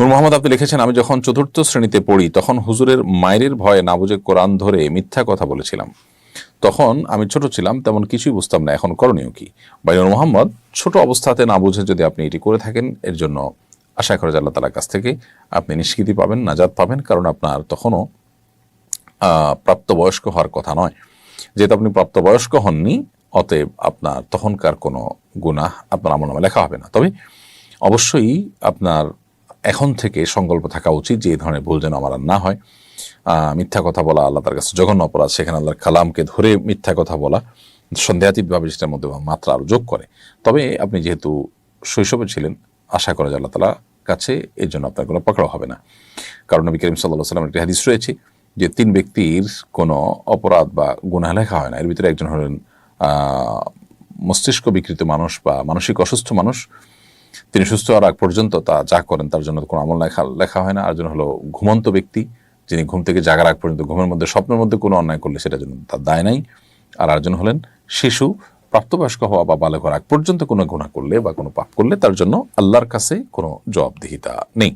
নূর মোহাম্মদ আপনি লিখেছেন, আমি যখন চতুর্থ শ্রেণীতে পড়ি, তখন হুজুরের মায়ের ভয়ে না বুঝে কোরআন ধরে মিথ্যা কথা বলেছিলাম। তখন আমি ছোট ছিলাম, তেমন কিছুই বুঝতাম না, এখন করণীয় কি? বাইনুর মোহাম্মদ, ছোট অবস্থাতে না বুঝে যদি আপনি এটি করে থাকেন, এর জন্য আশা করা যায় আল্লাহ তালার কাছ থেকে আপনি নিষ্কৃতি পাবেন নাজাদ পাবেন, কারণ আপনার তখনও প্রাপ্তবয়স্ক হওয়ার কথা নয়। যেহেতু আপনি প্রাপ্তবয়স্ক হননি, অতএব আপনার তখনকার কোনো গুনাহ আপনার আমল নামে লেখা হবে না। তবে অবশ্যই আপনার এখন থেকে সংকল্প থাকা উচিত যে এই ধরনের ভুল যেন আমার আর না হয়। মিথ্যা কথা বলা, আল্লাহ তার কাছে জঘন্য অপরাধ, সেখানে আল্লাহর কালামকে ধরে মিথ্যা কথা বলা সন্দেহাতীতভাবে সেটার মধ্যে মাত্রা আরও যোগ করে। তবে আপনি যেহেতু শৈশবে ছিলেন, আশা করা যায় আল্লাহ তালা কাছে এর জন্য আপনার কোনো পকড়া হবে না। কারণ নবী করিম সাল্লাহ সাল্লাম একটি হাদিস রয়েছে যে তিন ব্যক্তির কোনো অপরাধ বা গুণা লেখা হয় না। এর ভিতরে একজন হলেন মস্তিষ্ক বিকৃত মানুষ বা মানসিক অসুস্থ মানুষ। তিনি সুস্থ হওয়ার আগ পর্যন্ত তা যা করেন তার জন্য কোনো আমল লেখা লেখা হয় না। আর জন্য হলো ঘুমন্ত ব্যক্তি, যিনি ঘুম থেকে জাগার আগ পর্যন্ত ঘুমের মধ্যে, স্বপ্নের মধ্যে কোনো অন্যায় করলে সেটার জন্য তার দায় নাই। আর আরজন হলেন শিশু, প্রাপ্তবয়স্ক হওয়া বা বালক হওয়ার আগ পর্যন্ত কোনো গুণা করলে বা কোনো পাপ করলে তার জন্য আল্লাহর কাছে কোনো জবাবদিহিতা নেই।